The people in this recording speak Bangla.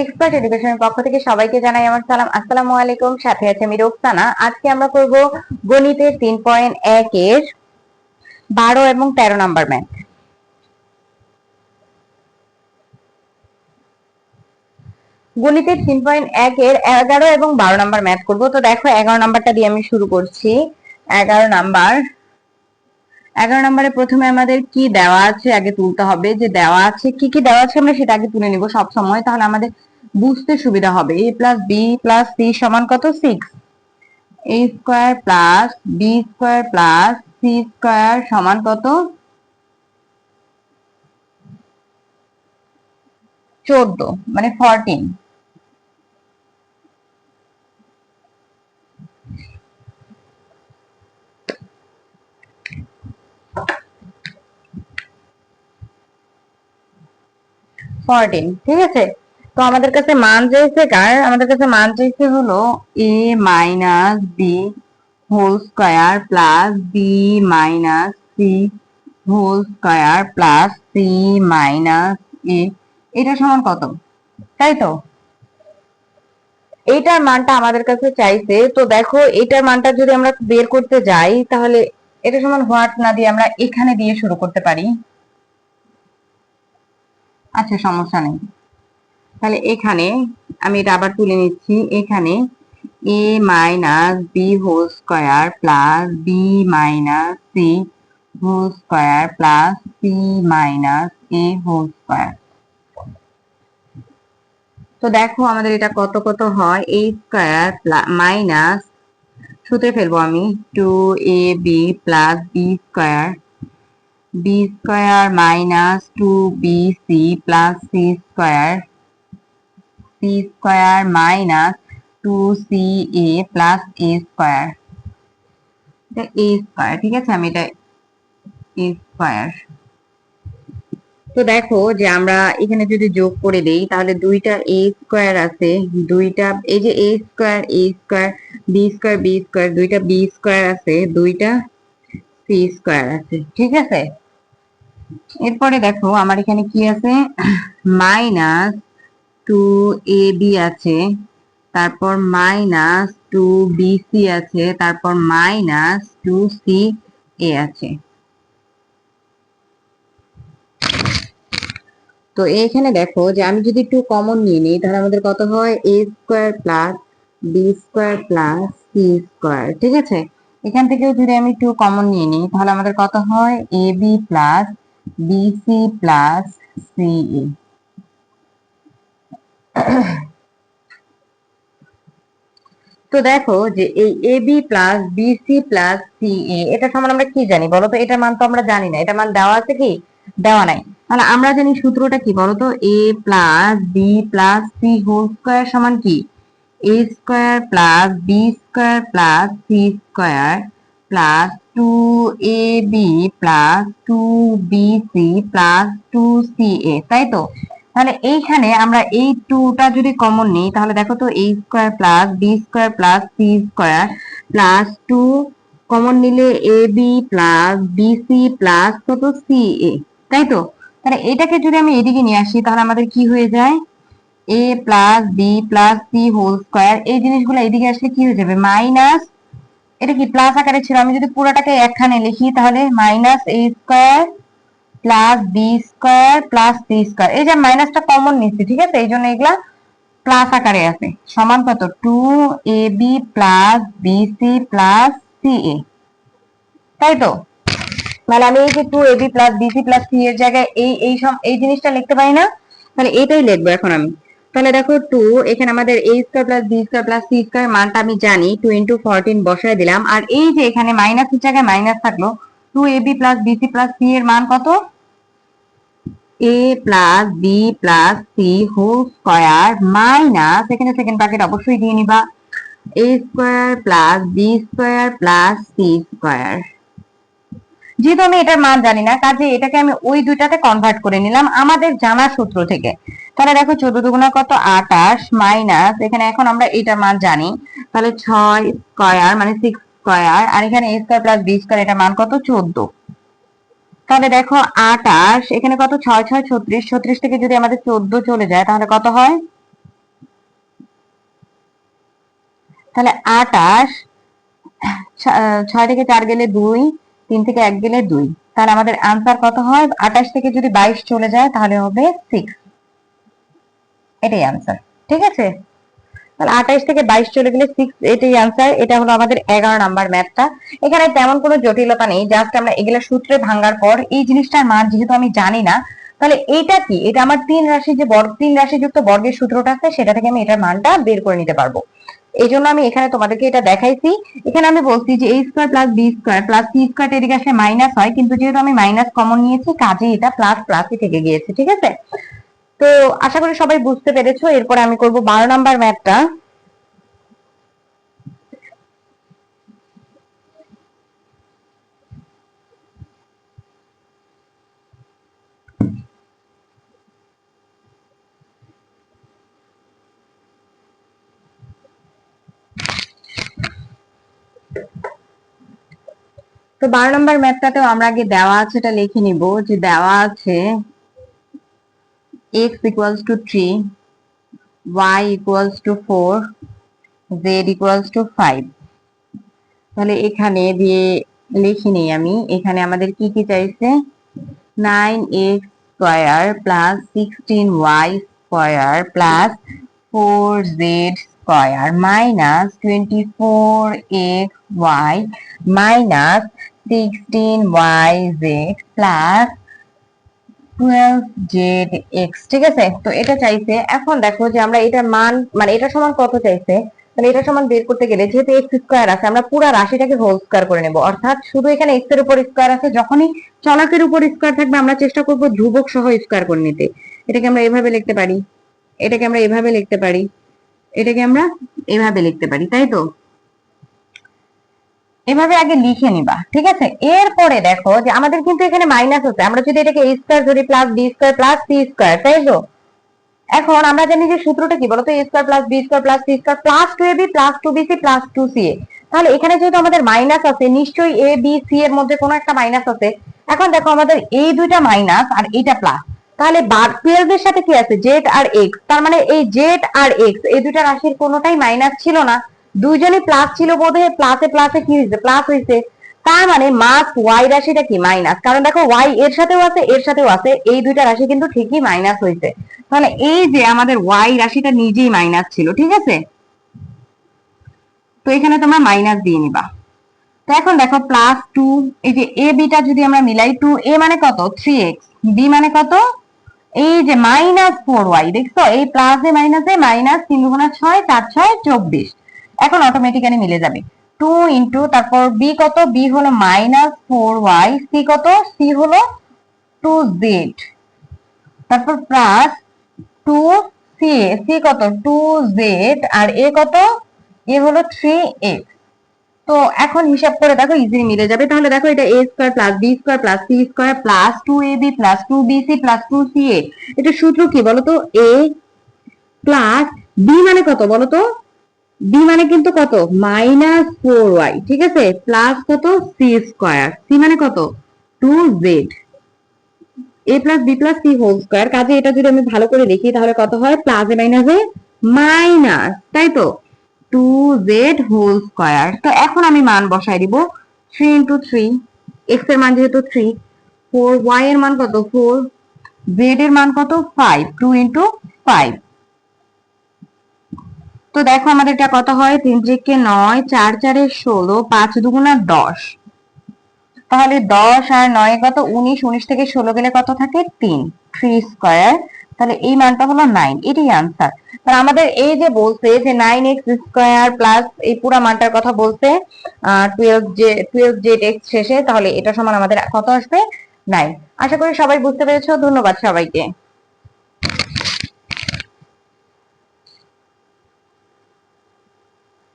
সিক্স পার্ট এডুকেশনের পক্ষ থেকে সবাইকে জানাই আমার সালাম। আসসালামু আলাইকুম, সাথে আছে আমি রোকসানা। আজকে আমরা করব গণিতের তিন পয়েন্ট এক এর বারো এবং তেরো নাম্বার ম্যাথ গণিতের তিন পয়েন্ট এক এর এগারো এবং বারো নাম্বার ম্যাথ করব। তো দেখো, এগারো নাম্বারটা দিয়ে আমি শুরু করছি। এগারো নাম্বার এগারো নম্বরে প্রথমে আমাদের কি দেওয়া আছে? আগে তুলতে হবে যে দেওয়া আছে। কি কি দেওয়া আছে আমরা সেটা আগে তুলে নিব সব সময়। তাহলে আমাদের বুঝতে সুবিধা হবে। A plus B plus C সমান কত? Six A square plus B square plus C square সমান কত? চোদ্দ মানে ফরটিন ফরটিন ঠিক আছে? তো আমাদের কাছে মান চাইছে কার? আমাদের কাছে মান চাইছে হলো A minus B whole square plus B minus C whole square plus C minus A এটা সমান কত? তাই তো? এইটার মানটা আমাদের কাছে চাইছে। তো দেখো, এটার মানটা যদি আমরা বের করতে যাই, তাহলে এটা সমান হোয়াট না দিয়ে আমরা এখানে দিয়ে শুরু করতে পারি। আচ্ছা সমস্যা নেই। তাহলে এখানে আমি এটা আবার তুলে নিচ্ছি। এখানে A minus B whole square plus B minus C whole square plus C minus A whole square তো দেখো আমাদের এটা কত কত হয়? এ স্কয়ার মাইনাস সূত্রে ফেলব আমি two A B plus B square B square minus two B C plus C square square minus two C A plus A square. A square, ঠিক আছে? আমি এটা এ স্কয়ার। তো দেখো যে আমরা এখানে যদি যোগ করে দেই, তাহলে দুইটা এ স্কয়ার আছে, দুইটা এই যে A square A square, B square B square, দুইটা বি স্কয়ার আছে, দুইটা সি স্কয়ার আছে, ঠিক আছে? এরপরে দেখো, আমার এখানে কি আছে? মাইনাস টু এ বি আছে, তারপর মাইনাস টু বি সি আছে, তারপর মাইনাস টু সি এ আছে। তো এখানে দেখো যে আমি যদি একটু কমন নিয়ে নিই, তাহলে আমাদের কত হয়? A square plus B square plus C square ঠিক আছে? এখান থেকেও যদি আমি একটু কমন নিয়ে নিই, তাহলে আমাদের কত হয়? A B plus B C plus C A তো দেখো যে এই A B plus B C plus C A এটা সমান আমরা কি জানি বলতো এটার মান তো আমরা জানি না। এটা মান দেওয়া আছে কি? দেওয়া নাই। তাহলে আমরা জানি সূত্রটা কি বলতো A plus B plus C whole square সমান কি? A square plus B square plus C square plus two A B plus two B C plus two C A তাই তো? তাহলে এইখানে আমরা এই টুটা যদি কমন নিই, তাহলে দেখো তো A square plus B square plus C square plus two common নিলে A B plus B C plus কত সি এ তাই তো? তাহলে এটাকে যদি আমি এদিকে নিয়ে আসি, তাহলে আমাদের কি হয়ে যায়? A plus B plus C whole square এই জিনিসগুলো এদিকে আসলে কি হয়ে যাবে? মাইনাস এটা কি প্লাস আকারে ছিল? আমি যদি পুরোটাকে একখানে লিখি, তাহলে minus A square plus B square plus C square এই যে মাইনাসটা কমন নিচ্ছি, ঠিক আছে? এই জন্য এগুলা প্লাস আকারে আছে। সমান কত? Two A B plus B C plus C A তাই তো? মানে আমি এই যে two A B plus B C plus C এর জায়গায় এই এই সব এই জিনিসটা লিখতে পারি না? তাহলে এটাই লিখব এখন আমি। তাহলে দেখো টু এখানে আমাদের A square plus B square plus C square মানটা আমি জানি টু ইন্টু ফোরটিন বসায় দিলাম। আর এই যে এখানে মাইনাসের জায়গায় মাইনাস থাকল two A B plus B C plus C এর মান কত? A plus B plus C whole square minus এখানে সেকেন্ড ব্র্যাকেট অবশ্যই দিয়ে নিবা। A square plus B square plus C square যেহেতু আমি এটার মান জানি না, কাজে এটাকে আমি ওই দুইটাতে কনভার্ট করে নিলাম আমাদের জানা সূত্র থেকে। তাহলে দেখো চোদ্দ দুগুণা কত? আটাশ মাইনাস এখানে এখন আমরা এটার মান জানি। তাহলে ছয় স্কয়ার মানে সিক্স স্কয়ার আর এখানে A square plus B square এটার মান কত? চোদ্দ। তাহলে দেখো আটাশ, এখানে কত? ছয় ছয়, ছত্রিশ ছত্রিশ থেকে যদি আমাদের চোদ্দ চলে যায়, তাহলে কত হয়? তাহলে আটাশ ছয় থেকে চার গেলে দুই, তিন থেকে এক গেলে দুই। তাহলে আমাদের আনসার কত হয়? আটাশ থেকে যদি বাইশ চলে যায়, তাহলে হবে সিক্স এটাই আনসার ঠিক আছে? তাহলে আঠাইশ থেকে বাইশ চলে গেলে সিক্স এটাই আনসার এটা হলো আমাদের এগারো নাম্বার ম্যাথটা এখানে তেমন কোনো জটিলতা নেই জাস্ট আমরা এগুলা সূত্রে ভাঙার পর এই জিনিসটার মান যেহেতু আমি জানি না, তাহলে এটা কি? এটা আমার তিন রাশি যে বর্গ, তিন রাশি যুক্ত বর্গের সূত্রটা আছে, সেটা থেকে আমি এটার মানটা বের করে নিতে পারব। এই জন্য আমি এখানে তোমাদেরকে এটা দেখাইছি। এখানে আমি বলছি যে A square plus B square plus C square এদিকে আসলে মাইনাস হয়, কিন্তু যেহেতু আমি মাইনাস কমন নিয়েছি কাজে এটা প্লাস প্লাসই থেকে গিয়েছে, ঠিক আছে? তো আশা করি সবাই বুঝতে পেরেছ। এরপরে আমি করব বারো নাম্বার ম্যাথটা। তো বারো নম্বর ম্যাথটাতেও আমরা আগে দেওয়া আছে, এটা লিখে নিব যে দেওয়া আছে x equals to 3 y equals to 4 z equals to 5 তাহলে এখানে দিয়ে লিখি নিই আমি, এখানে আমাদের কি কি চাইছে? 9x square plus 16y square plus 4z square minus 24xy minus 16yz plus 12zx ঠিক আছে? তো এটা চাইছে, এখন দেখো যে আমরা এটার মান মানে এটা সমান কত চাইছে? মানে এটা সমান বের করতে গেলে যেহেতু এক্স স্কোয়ার আছে, আমরা পুরো রাশিটাকে হোল স্কোয়ার করে নেব। অর্থাৎ শুধু এখানে এক্সের উপর স্কোয়ার আছে, যখনই চলকের উপর স্কোয়ার থাকবে, আমরা চেষ্টা করব ধ্রুবক সহ স্কোয়ার করে নিতে। এটাকে আমরা এভাবে লিখতে পারি। এটাকে আমরা এভাবে লিখতে পারি। এটাকে আমরা এভাবে লিখতে পারি, তাই তো? এভাবে আগে লিখে নিবা, ঠিক আছে? এরপরে দেখো যে আমাদের কিন্তু এখানে মাইনাস হচ্ছে আমরা যদি এটাকে এ স্কোয়ার ধরি plus B square plus C square তাই তো? এখন আমরা জানি যে সূত্রটা কি বলতো? A square plus B square plus C square plus two A B plus two B C plus two C A তাহলে এখানে যেহেতু আমাদের মাইনাস আছে, নিশ্চয়ই এ বি সি এর মধ্যে কোনো একটা মাইনাস আছে। এখন দেখো আমাদের এই দুইটা মাইনাস আর এইটা প্লাস তাহলে টুয়েলভ এর সাথে কি আছে? জেড আর এক্স তার মানে এই জেড আর এক্স এই দুইটা রাশির কোনোটাই মাইনাস ছিল না। দুইজনই প্লাস ছিল বোধহয় প্লাসে প্লাসে কি হয়েছে? প্লাস হয়েছে। তার মানে মাস ওয়াই রাশিটা কি? মাইনাস কারণ দেখো ওয়াই এর সাথেও আছে, এর সাথেও আছে, এই দুইটা রাশি কিন্তু ঠিকই মাইনাস হয়েছে। তাহলে এই যে আমাদের ওয়াই রাশিটা নিজেই মাইনাস ছিল, ঠিক আছে? তো এখানে তোমরা মাইনাস দিয়ে নিবা। তো এখন দেখো প্লাস টু এই যে এ বিটা যদি আমরা মিলাই টু এ মানে কত? থ্রি এক্স বি মানে কত? এই যে মাইনাস ফোর ওয়াই দেখছ? এই plus A minus A minus তিন দুগুণা ছয়, চার ছয়, চব্বিশ। এখন অটোমেটিক্যালি মিলে যাবে। টু ইন্টু তারপর বি কত? বি হলো মাইনাস ফোর ওয়াই সি কত? সি হলো টু জেড তারপর plus two C A C কত? টু জেড আর এ কত? এ হলো থ্রি এক্স তো এখন হিসাব করে দেখো ইজিলি মিলে যাবে। তাহলে দেখো এটা A square plus B square plus C square plus two A B plus two B C plus two C A এটা সূত্র কি বলতো? এ প্লাস বি মানে কত বলতো? বি মানে কিন্তু কত? মাইনাস ফোর ওয়াই ঠিক আছে? প্লাস কত? সি স্কোয়ার সি মানে কত? Two Z A plus B plus C whole square কাজে এটা যদি আমি ভালো করে দেখি তাহলে কত হয়? Plus A minus A minus তাই তো? টু জেড হোল স্কোয়ার তো এখন আমি মান বসাই দিব। থ্রি ইন্টু থ্রি এক্সের মান যেহেতু থ্রি ফোর ওয়াই এর মান কত? ফোর জেড এর মান কত? ফাইভ টু ইন্টু ফাইভ তো দেখো আমাদের এটা কত হয়, তিন থেকে নয়, চার চারে ষোলো, পাঁচ দুগুণা দশ। তাহলে দশ আর নয় কত? উনিশ উনিশ থেকে ষোলো গেলে কত থাকে? তিন। Three square. তাহলে এই মানটা হলো নাইন। এটাই আনসার তাহলে আমাদের এই যে বলছে যে নাইন এক্স স্কোয়ার প্লাস এই পুরা মানটার কথা বলছে twelve Z twelve Z X শেষে, তাহলে এটা সমান আমাদের কত আসবে? নাইন। আশা করি সবাই বুঝতে পেরেছ। ধন্যবাদ সবাইকে।